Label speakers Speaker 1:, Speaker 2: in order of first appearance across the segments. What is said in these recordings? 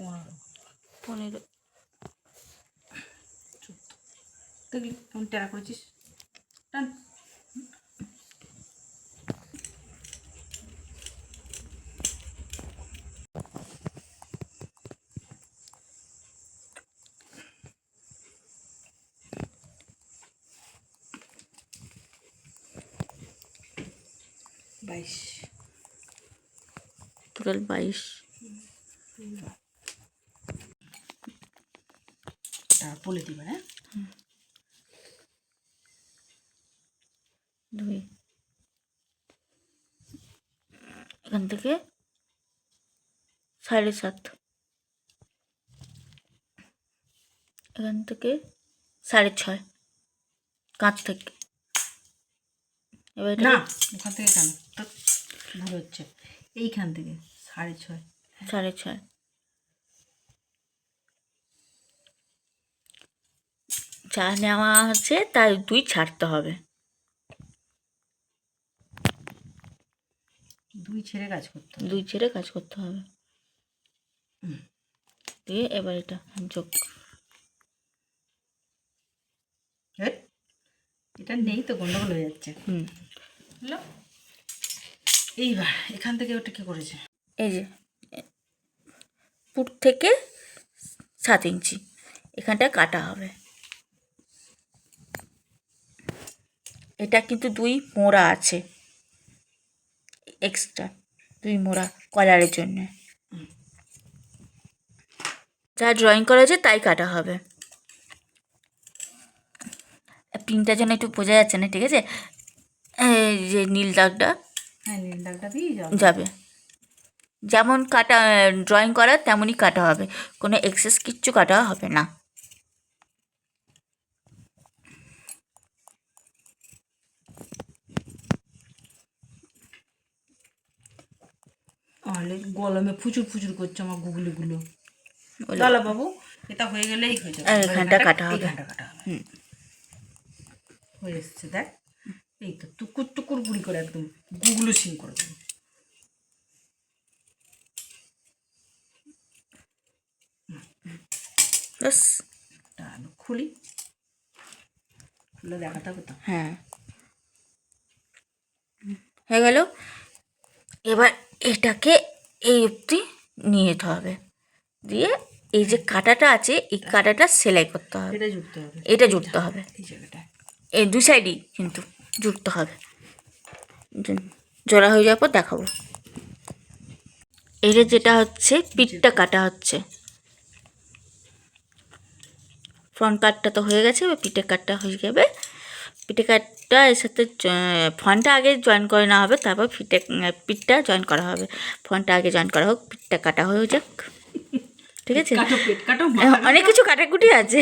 Speaker 1: পনেরো।
Speaker 2: পনেরো।
Speaker 1: দেখলি কেমন টেরা করেছিস? টান। বাইশ।
Speaker 2: টোটাল বাইশ।
Speaker 1: বলে দিবে হ্যাঁ?
Speaker 2: এখান থেকে সাড়ে সাত। এখান থেকে সাড়ে ছয়। কাঁচ থেকে। এবার
Speaker 1: না ওখান থেকে কেন? ভুল হচ্ছে। এইখান থেকে সাড়ে ছয়।
Speaker 2: সাড়ে ছয়। যা নেওয়া আছে তার দুই ছাড়তে হবে।
Speaker 1: দুই ছেড়ে কাজ করতে হবে।
Speaker 2: দুই ছেড়ে কাজ করতে হবে। দিয়ে এবার এটা যোগ
Speaker 1: এটা নেই তো গন্ডগোল হয়ে যাচ্ছে।
Speaker 2: হুম।
Speaker 1: বুঝলো এইবার এখান থেকে ওটা কি করেছে?
Speaker 2: এই যে পুট থেকে সাত ইঞ্চি এখানটা কাটা হবে। এটা কিন্তু দুই মোড়া আছে। এক্সট্রা দুই মোড়া কলারের জন্য। যা ড্রয়িং করা আছে তাই কাটা হবে। পিনটা যেন একটু বোঝা যাচ্ছে না ঠিক আছে? যে নীল দাগটা।
Speaker 1: হ্যাঁ নীল দাগটা দিয়ে
Speaker 2: যাবে। যেমন কাটা ড্রয়িং করা তেমনই কাটা হবে। কোনো এক্সেস কিচ্ছু কাটা হবে না।
Speaker 1: তাহলে গলমে ফুচুর ফুচুর করছে আমার গুগলিগুলো।
Speaker 2: বলো।
Speaker 1: বাবু এটা হয়ে গেলেই হয়ে যাবে।
Speaker 2: এখানটা কাটা হবে।
Speaker 1: এখানটা কাটা হবে। হয়ে এসছে দেখ। এই তো টুকুর টুকুর গুড়ি করে একদম গুগলু সিং করে দেবো। টান খুলি। খুলে দেখাতে হবে তো।
Speaker 2: হ্যাঁ। হয়ে গেল। এবার এটাকে এই অবধি নিয়ে যেতে হবে। দিয়ে এই যে কাটাটা আছে এই কাটাটা সেলাই করতে হবে।
Speaker 1: এটা জুড়তে হবে।
Speaker 2: এটা জুড়তে হবে।
Speaker 1: এই
Speaker 2: দু সাইডই কিন্তু জুড়তে হবে। জোড়া হয়ে যাওয়ার পর দেখাবো। এটা যেটা হচ্ছে পিঠটা কাটা হচ্ছে। ফ্রন্ট কাটটা তো হয়ে গেছে এবার পিঠের কাটটা হয়ে যাবে। পিঠে কাটটা এর সাথে ফনটা আগে জয়েন করে নেওয়া হবে তারপর ফিটে পিঠটা জয়েন করা হবে। ফনটা আগে জয়েন করা হোক পিঠটা কাটা হয়ে যাক। ঠিক আছে?
Speaker 1: হ্যাঁ,
Speaker 2: অনেক কিছু কাটাকুটি আছে।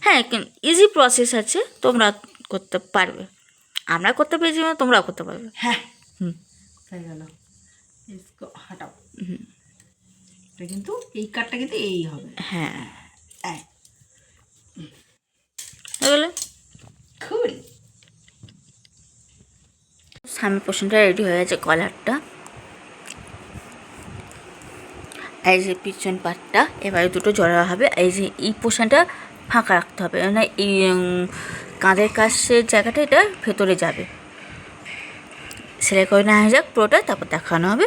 Speaker 1: হ্যাঁ
Speaker 2: ইজি প্রসেস আছে তোমরা করতে পারবে। আমরা করতে পেরেছি মানে তোমরাও করতে পারবে।
Speaker 1: হ্যাঁ।
Speaker 2: হুম।
Speaker 1: হুম। কিন্তু এই কাঠটা কিন্তু এই হবে।
Speaker 2: হ্যাঁ।
Speaker 1: এক।
Speaker 2: সামনের পোর্শনটা রেডি হয়ে গেছে কলারটা এই যে পিছন পাটটা এবারে দুটো জড়া হবে। এই যে এই পোর্শনটা ফাঁকা রাখতে হবে মানে এই কাঁধের কাছের জায়গাটা এটা ভেতরে যাবে। সেলাই করে নেওয়া যাক পুরোটা, তারপর দেখানো হবে।